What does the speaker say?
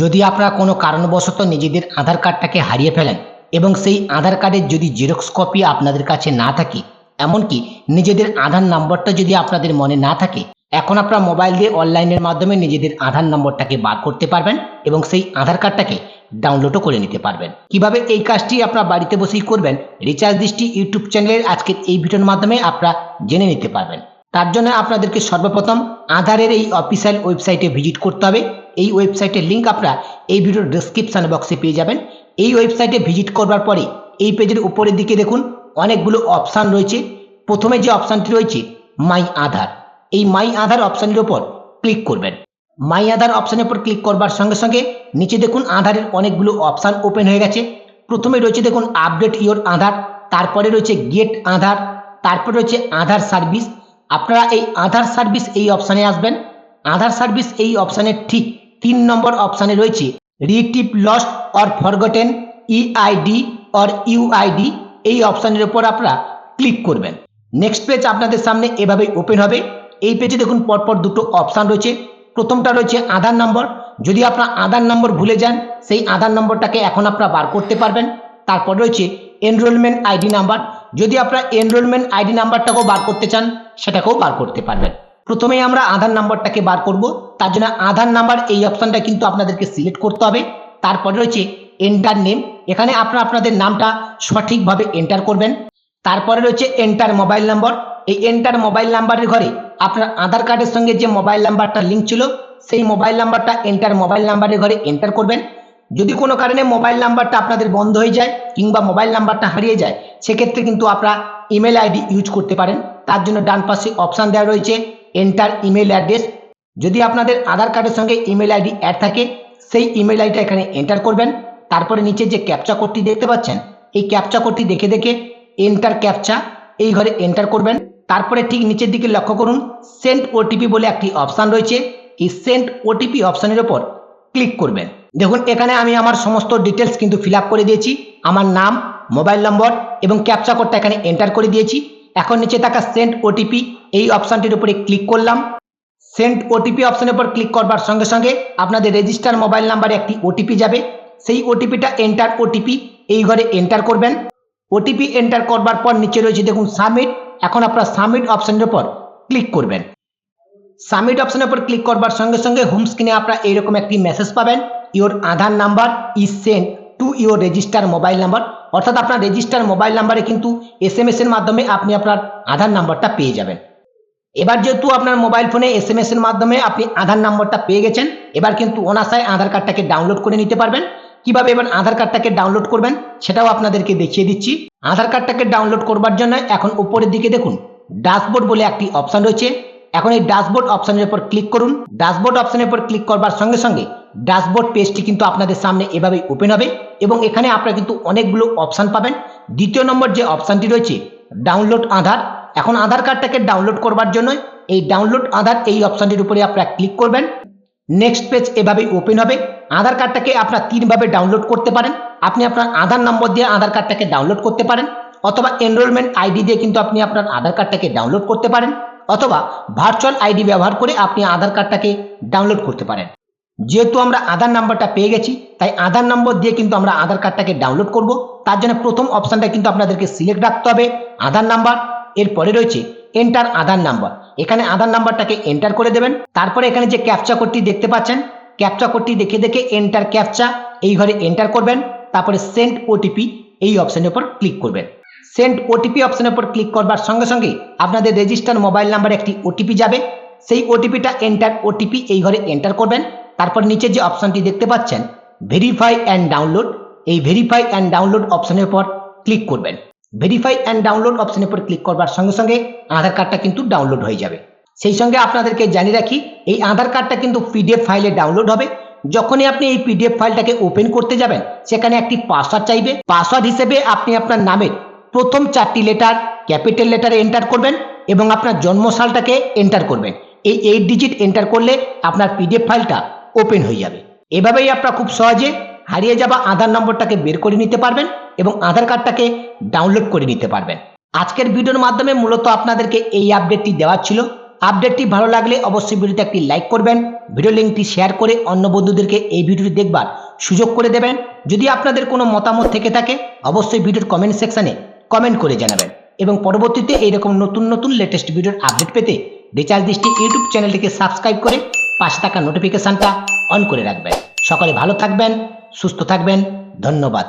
যদি আপনারা কোনো কারণবশত নিজেদের আধার কার্ডটাকে হারিয়ে ফেলেন এবং সেই আধার কার্ডের যদি জেরক্স কপি আপনাদের কাছে না থাকে, এমনকি নিজেদের আধার নম্বরটা যদি আপনাদের মনে না থাকে, এখন আপনারা মোবাইল দিয়ে অনলাইনের মাধ্যমে নিজেদের আধার নম্বরটাকে বার করতে পারবেন এবং সেই আধার কার্ডটাকে ডাউনলোডও করে নিতে পারবেন। কীভাবে এই কাজটি আপনারা বাড়িতে বসেই করবেন, রিচার্জ দৃষ্টি ইউটিউব চ্যানেলের আজকের এই ভিডিওর মাধ্যমে আপনারা জেনে নিতে পারবেন। তার জন্য আপনাদেরকে সর্বপ্রথম আধারের এই অফিসিয়াল ওয়েবসাইটে ভিজিট করতে হবে। এই ওয়েবসাইটের লিঙ্ক আপনারা এই ভিডিওর ডিসক্রিপশন বক্সে পেয়ে যাবেন। এই ওয়েবসাইটে ভিজিট করবার পরে এই পেজের উপরের দিকে দেখুন, অনেকগুলো অপশান রয়েছে। প্রথমে যে অপশানটি রয়েছে মাই আধার এই মাই আধার অপশানের ওপর ক্লিক করবেন। মাই আধার অপশানের উপর ক্লিক করবার সঙ্গে সঙ্গে নিচে দেখুন আধারের অনেকগুলো অপশান ওপেন হয়ে গেছে। প্রথমে রয়েছে দেখুন আপডেট ইওর আধার তারপরে রয়েছে গেট আধার তারপরে রয়েছে আধার সার্ভিস আপনারা এই আধার সার্ভিস এই অপশানে আসবেন। আধার সার্ভিস এই অপশানের ঠিক তিন নম্বর অপশানে রয়েছে retrieve lost or forgotten EID or UID এই অপশানের উপর আপনারা ক্লিক করবেন। নেক্সট পেজ আপনাদের সামনে এভাবেই ওপেন হবে। এই পেজে দেখুন পরপর দুটো অপশান রয়েছে। প্রথমটা রয়েছে আধার নম্বর। যদি আপনার আধার নম্বর ভুলে যান, সেই আধার নম্বরটাকে এখন আপনারা বার করতে পারবেন। তারপর রয়েছে এনরোলমেন্ট আইডি নাম্বার যদি আপনারা এনরোলমেন্ট আইডি নাম্বারটাকেও বার করতে চান, সেটাকেও বার করতে পারবেন। প্রথমেই আমরা আধার নাম্বারটাকে বার করব। তার জন্য আধার নাম্বার এই অপশানটা কিন্তু আপনাদেরকে সিলেক্ট করতে হবে। তারপরে রয়েছে এন্টার নেম। এখানে আপনারা আপনাদের নামটা সঠিকভাবে এন্টার করবেন। তারপরে রয়েছে এন্টার মোবাইল নাম্বার। এই এন্টার মোবাইল নাম্বারের ঘরে আপনার আধার কার্ডের সঙ্গে যে মোবাইল নাম্বারটা লিঙ্ক ছিল, সেই মোবাইল নাম্বারটা এন্টার মোবাইল নাম্বারের ঘরে এন্টার করবেন। যদি কোনো কারণে মোবাইল নাম্বারটা আপনাদের বন্ধ হয়ে যায় কিংবা মোবাইল নাম্বারটা হারিয়ে যায়, সেক্ষেত্রে কিন্তু আপনারা ইমেল আইডি ইউজ করতে পারেন। তার জন্য ডান পাশে অপশান দেওয়া রয়েছে এন্টার ইমেল অ্যাড্রেস যদি আপনাদের আধার কার্ডের সঙ্গে ইমেল আইডি অ্যাড থাকে, সেই ইমেল আইডিটা এখানে এন্টার করবেন। তারপরে নিচে যে ক্যাপচা কোডটি দেখতে পাচ্ছেন, এই ক্যাপচা কোডটি দেখে দেখে এন্টার ক্যাপচা এই ঘরে এন্টার করবেন। তারপরে ঠিক নিচের দিকে লক্ষ্য করুন সেন্ড ওটিপি বলে একটি অপশান রয়েছে। এই সেন্ড ওটিপি অপশানের ওপর ক্লিক করবেন। দেখুন, এখানে আমি আমার সমস্ত ডিটেলস কিন্তু ফিল করে দিয়েছি। আমার নাম মোবাইল নম্বর এবং ক্যাপচা কোডটা এখানে এন্টার করে দিয়েছি। এখন নিচে থাকা সেন্ট ওটিপি এই অপশানটির উপরে ক্লিক করলাম। সেন্ট ওটিপি অপশানের উপর ক্লিক করবার সঙ্গে সঙ্গে আপনাদের রেজিস্টার মোবাইল নাম্বারে একটি ওটিপি যাবে। সেই ওটিপিটা এন্টার ওটিপি এই ঘরে এন্টার করবেন। ওটিপি এন্টার করবার পর নিচে রয়েছে দেখুন সাবমিট এখন আপনার সাবমিট অপশানের উপর ক্লিক করবেন। সাবমিট অপশনের উপর ক্লিক করবার সঙ্গে সঙ্গে হোম স্ক্রিনে আপনারা এইরকম একটি মেসেজ পাবেন। Your Aadhaar number is sent to your register mobile number অর্থাৎ আপনার রেজিস্টার মোবাইল নাম্বারে কিন্তু এস এম এর মাধ্যমে আপনি আপনার আধার নাম্বারটা পেয়ে যাবেন। এবার যেহেতু আপনার মোবাইল ফোনে এস এম এর মাধ্যমে আপনি আধার নাম্বারটা পেয়ে গেছেন, এবার কিন্তু অনাসায় আধার কার্ডটাকে ডাউনলোড করে নিতে পারবেন। কীভাবে এবার আধার কার্ডটাকে ডাউনলোড করবেন সেটাও আপনাদেরকে দেখিয়ে দিচ্ছি। আধার কার্ডটাকে ডাউনলোড করবার জন্য এখন উপরের দিকে দেখুন ড্যাশবোর্ড বলে একটি অপশান রয়েছে। এখন এই ড্যাশবোর্ড অপশানের উপর ক্লিক করুন। ড্যাশবোর্ড অপশানের উপর ক্লিক করবার সঙ্গে সঙ্গে ড্যাশবোর্ড পেজটি কিন্তু আপনাদের সামনে এভাবেই ওপেন হবে এবং এখানে আপনারা কিন্তু অনেকগুলো অপশান পাবেন। দ্বিতীয় নম্বর যে অপশানটি রয়েছে ডাউনলোড আধার। এখন আধার কার্ডটাকে ডাউনলোড করবার জন্য এই ডাউনলোড আধার এই অপশানটির উপরে আপনারা ক্লিক করবেন। নেক্সট পেজ এভাবেই ওপেন হবে। আধার কার্ডটাকে আপনারা তিনভাবে ডাউনলোড করতে পারেন। আপনি আপনার আধার নম্বর দিয়ে আধার কার্ডটাকে ডাউনলোড করতে পারেন অথবা এনরোলমেন্ট আইডি দিয়ে কিন্তু আপনি আপনার আধার কার্ডটাকে ডাউনলোড করতে পারেন অথবা ভার্চুয়াল আইডি ব্যবহার করে আপনি আধার কার্ডটাকে ডাউনলোড করতে পারেন। যেহেতু আমরা আধার নাম্বারটা পেয়ে গেছি, তাই আধার নম্বর দিয়ে কিন্তু আমরা আধার কার্ডটাকে ডাউনলোড করব। তার জন্য প্রথম অপশানটা কিন্তু আপনাদেরকে সিলেক্ট রাখতে হবে, আধার নাম্বার। এরপরে রয়েছে এন্টার আধার নাম্বার। এখানে আধার নাম্বারটাকে এন্টার করে দেবেন। তারপরে এখানে যে ক্যাপচা কোডটি দেখতে পাচ্ছেন ক্যাপচা কোডটি দেখে দেখে এন্টার ক্যাপচা এই ঘরে এন্টার করবেন। তারপরে সেন্ট ওটিপি এই অপশানের উপর ক্লিক করবেন। সেন্ট ওটিপি অপশানের উপর ক্লিক করবার সঙ্গে সঙ্গে আপনাদের রেজিস্টার মোবাইল নাম্বারে একটি ওটিপি যাবে। সেই ওটিপিটা এন্টার ওটিপি এই ঘরে এন্টার করবেন। তারপর নিচে যে অপশানটি দেখতে পাচ্ছেন ভেরিফাই অ্যান্ড ডাউনলোড এই ভেরিফাই অ্যান্ড ডাউনলোড অপশানের উপর ক্লিক করবেন। ভেরিফাই অ্যান্ড ডাউনলোড অপশানের উপর ক্লিক করবার সঙ্গে সঙ্গে আধার কার্ডটা কিন্তু ডাউনলোড হয়ে যাবে। সেই সঙ্গে আপনাদেরকে জানিয়ে রাখি, এই আধার কার্ডটা কিন্তু পিডিএফ ফাইলে ডাউনলোড হবে। যখনই আপনি এই পিডিএফ ফাইলটাকে ওপেন করতে যাবেন, সেখানে একটি পাসওয়ার্ড চাইবে। পাসওয়ার্ড হিসেবে আপনি আপনার নামের প্রথম চারটি লেটার ক্যাপিটাল লেটারে এন্টার করবেন এবং আপনার জন্মসালটাকে এন্টার করবেন। এই এইট ডিজিট এন্টার করলে আপনার পিডিএফ ফাইলটা ওপেন হয়ে যাবে। এভাবেই আপনারা খুব সহজে হারিয়ে যাওয়া আধার নম্বরটাকে বের করে নিতে পারবেন এবং আধার কার্ডটাকে ডাউনলোড করে নিতে পারবেন। আজকের ভিডিওর মাধ্যমে মূলত আপনাদেরকে এই আপডেটটি দেওয়ার ছিল। আপডেটটি ভালো লাগলে অবশ্যই ভিডিওতে একটি লাইক করবেন, ভিডিও লিঙ্কটি শেয়ার করে অন্য বন্ধুদেরকে এই ভিডিওটি দেখবার সুযোগ করে দেবেন। যদি আপনাদের কোনো মতামত থেকে থাকে, অবশ্যই ভিডিওর কমেন্ট সেকশানে কমেন্ট করে জানাবেন। এবং পরবর্তীতে এইরকম নতুন নতুন লেটেস্ট ভিডিওর আপডেট পেতে রিচার্জ দৃষ্টি ইউটিউব চ্যানেলটিকে সাবস্ক্রাইব করে পাশে থাকা নোটিফিকেশনটা অন করে রাখবেন। সকলে ভালো থাকবেন সুস্থ থাকবেন ধন্যবাদ।